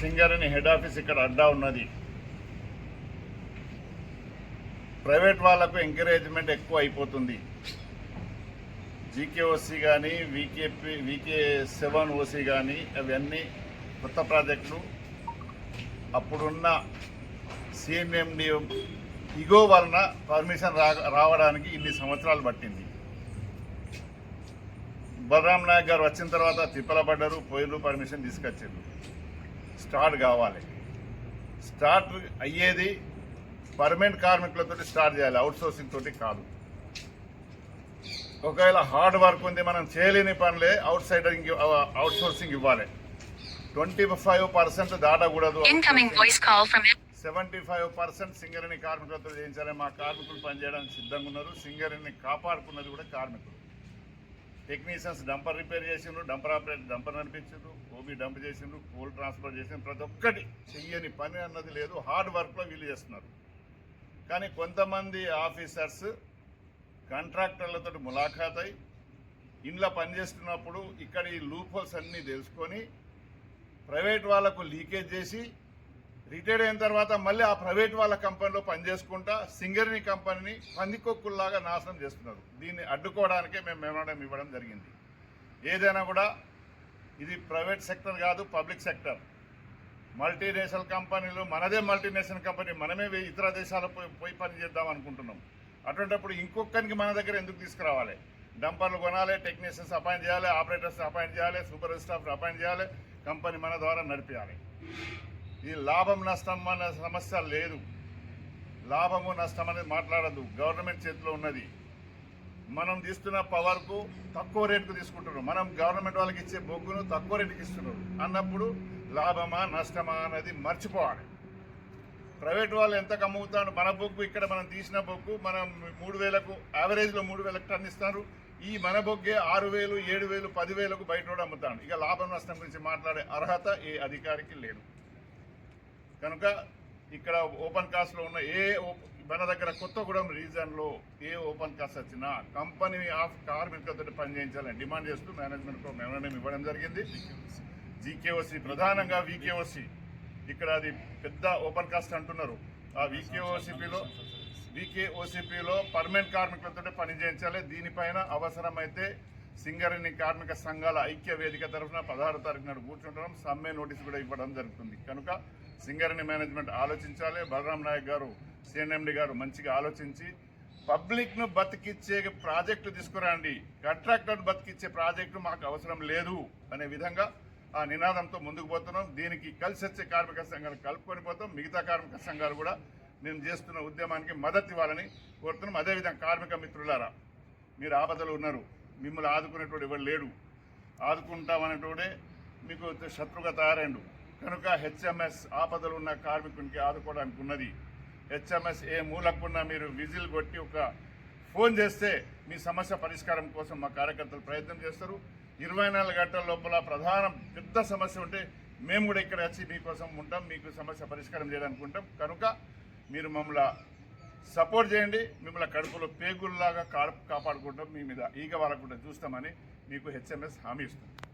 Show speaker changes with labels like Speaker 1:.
Speaker 1: Singer అని head office ఇక్కడ అడ్డా ఉన్నది. ప్రైవేట్ వాళ్ళకు ఎంకరేజ్మెంట్ ఎక్కువ అయిపోతుంది. జీకేఓసి కానీ వీకేపీ వీకే సెవెన్ ఓసీ కానీ అవన్నీ కొత్త ప్రాజెక్టులు. అప్పుడున్న సిఎంఎండి ఇగో వలన పర్మిషన్ రా రావడానికి ఇన్ని సంవత్సరాలు పట్టింది. బలరాం నాయక్ గారు వచ్చిన తర్వాత తిప్పలబడ్డారు పోయిలు పోయిన పర్మిషన్ తీసుకొచ్చారు. స్టార్ట్ కావాలి. స్టార్ట్ అయ్యేది పర్మనెంట్ కార్మికులతో స్టార్ట్ చేయాలి అవుట్ సోర్సింగ్ తోటి కాదు. ఒకవేళ హార్డ్ వర్క్ ఉంది మనం చేయలేని పనులే అవుట్ సైడింగ్ అవుట్ సోర్సింగ్ ఇవ్వాలి. ట్వంటీ ఫైవ్ పర్సెంట్ దాటకూడదు. సెవెంటీ ఫైవ్ పర్సెంట్ సింగరేణి కార్మికులతో చేయించాలి. మా కార్మికులు పనిచేయడానికి సిద్ధంగా ఉన్నారు. సింగరేణిని కాపాడుకున్నది కూడా కార్మికులు. టెక్నీషియన్స్ డంపర్ రిపేర్ చేసిండ్రు డంపర్ ఆపరేట్ డంపర్ నడిపించిండ్రు ఓబీ డంప్ చేసిండ్రు కోల్ ట్రాన్స్ఫర్ చేసిండ్రు. ప్రతి ఒక్కటి చెయ్యని పని అన్నది లేదు. హార్డ్ వర్క్లో వీళ్ళు చేస్తున్నారు. కానీ కొంతమంది ఆఫీసర్స్ కాంట్రాక్టర్లతో ములాఖాత్ అయి ఇంట్లో పనిచేస్తున్నప్పుడు ఇక్కడ ఈ లూప్ హోల్స్ అన్నీ తెలుసుకొని ప్రైవేట్ వాళ్ళకు లీకేజ్ చేసి రిటైర్డ్ అయిన తర్వాత మళ్ళీ ఆ ప్రైవేట్ వాళ్ళ కంపెనీలో పనిచేసుకుంటా సింగర్ని కంపెనీని పందికొక్కుల్లాగా నాశనం చేస్తున్నారు. దీన్ని అడ్డుకోవడానికే మేము మెమోరం ఇవ్వడం జరిగింది. ఏదైనా కూడా ఇది ప్రైవేట్ సెక్టర్ కాదు పబ్లిక్ సెక్టర్. మల్టీనేషనల్ కంపెనీలు మనదే మల్టీనేషనల్ కంపెనీ మనమే వే- ఇతర దేశాలకు పోయి పోయి పని చేద్దాం అనుకుంటున్నాం. అటువంటిప్పుడు ఇంకొకరికి మన దగ్గర ఎందుకు తీసుకురావాలి? డంపర్లు కొనాలి టెక్నీషియన్స్ అపాయింట్ చేయాలి ఆపరేటర్స్ అపాయింట్ చేయాలి సూపర్ స్టాఫ్ అపాయింట్ చేయాలి కంపెనీ మన ద్వారా నడిపించాలి ఈ లాభం నష్టం అనే సమస్య లేదు. లాభము నష్టం అనేది మాట్లాడద్దు. గవర్నమెంట్ చేతిలో ఉన్నది. మనం తీస్తున్న పవర్కు తక్కువ రేటుకు తీసుకుంటున్నాం మనం గవర్నమెంట్ వాళ్ళకి ఇచ్చే బొగ్గును తక్కువ రేటుకి ఇస్తున్నారు. అన్నప్పుడు లాభమా నష్టమా అనేది మర్చిపోవాలి. ప్రైవేట్ వాళ్ళు ఎంత కమ్ముతాడు మన బొగ్గు ఇక్కడ మనం తీసిన బొగ్గు మనం మూడు వేలకు యావరేజ్లో మూడు వేలకు టన్ ఇస్తారు. ఈ మన బొగ్గే ఆరు వేలు ఏడు వేలు పదివేలకు బయట కూడా అమ్ముతాడు ఇక లాభం నష్టం గురించి మాట్లాడే అర్హత ఏ అధికారికి లేదు. కనుక ఇక్కడ ఓపెన్ కాస్ట్లో ఉన్న ఏ మన దగ్గర కొత్తగూడెం రీజన్లో ఏ ఓపెన్ కాస్ట్ వచ్చినా కంపెనీ ఆఫ్ కార్మికులతో పనిచేయించాలని డిమాండ్ చేస్తూ మేనేజ్మెంట్కు మెమోరం ఇవ్వడం జరిగింది. జీకేఓసి ప్రధానంగా వీకేఓసి. ఇక్కడ అది పెద్ద ఓపెన్ కాస్ట్ అంటున్నారు. ఆ వీకేఓసిపిలో వీకేఓసిపిలో పర్మనెంట్ కార్మికులతో పని చేయించాలి దీనిపైన అవసరమైతే సింగరేణి కార్మిక సంఘాల ఐక్య వేదిక తరఫున పదహారు తారీఖు నాడు కూర్చుంటాం. సమ్మె నోటీస్ కూడా ఇవ్వడం జరుగుతుంది. కనుక సింగరేణి మేనేజ్మెంట్ ఆలోచించాలి. బలరాం నాయక్ గారు సిఎన్ఎండి గారు మంచిగా ఆలోచించి పబ్లిక్ను బతికిచ్చే ప్రాజెక్టు తీసుకురండి. కాంట్రాక్టర్ను బతికిచ్చే ప్రాజెక్టు మాకు అవసరం లేదు అనే విధంగా ఆ నినాదంతో ముందుకు పోతున్నాం. దీనికి కలిసి వచ్చే కార్మిక సంఘాలు కలుపుకొని పోతాం. మిగతా కార్మిక సంఘాలు కూడా మేము చేస్తున్న ఉద్యమానికి మద్దతు ఇవ్వాలని కోరుతున్నాం. అదేవిధంగా కార్మిక మిత్రులారా మీరు ఆపదలు ఉన్నారు. మిమ్మల్ని ఆదుకునేటోడు ఎవరు లేడు. ఆదుకుంటామనేటోడే మీకు శత్రుగా తయారైండు. కనుక హెచ్ఎంఎస్ ఆపదలు ఉన్న కార్మికునికి ఆదుకోవడానికి ఉన్నది హెచ్ఎంఎస్ ఏ మూలకున్నా మీరు విజిల్ కొట్టి ఒక ఫోన్ చేస్తే మీ సమస్య పరిష్కారం కోసం మా కార్యకర్తలు ప్రయత్నం చేస్తారు. ఇరవై నాలుగు గంటల లోపల ప్రధాన పెద్ద సమస్య ఉంటే మేము కూడా ఇక్కడ వచ్చి మీకోసం ఉంటాం మీకు సమస్య పరిష్కారం చేయడానికి ఉంటాం. కనుక మీరు మమ్మల్ని సపోర్ట్ చేయండి మిమ్మల్ని కడుపులో పేగుల్లాగా కాపాడుకుంటాం మీ మీద ఈగ వాళ్ళకుండా చూస్తామని మీకు హెచ్ఎంఎస్ హామీ ఇస్తుంది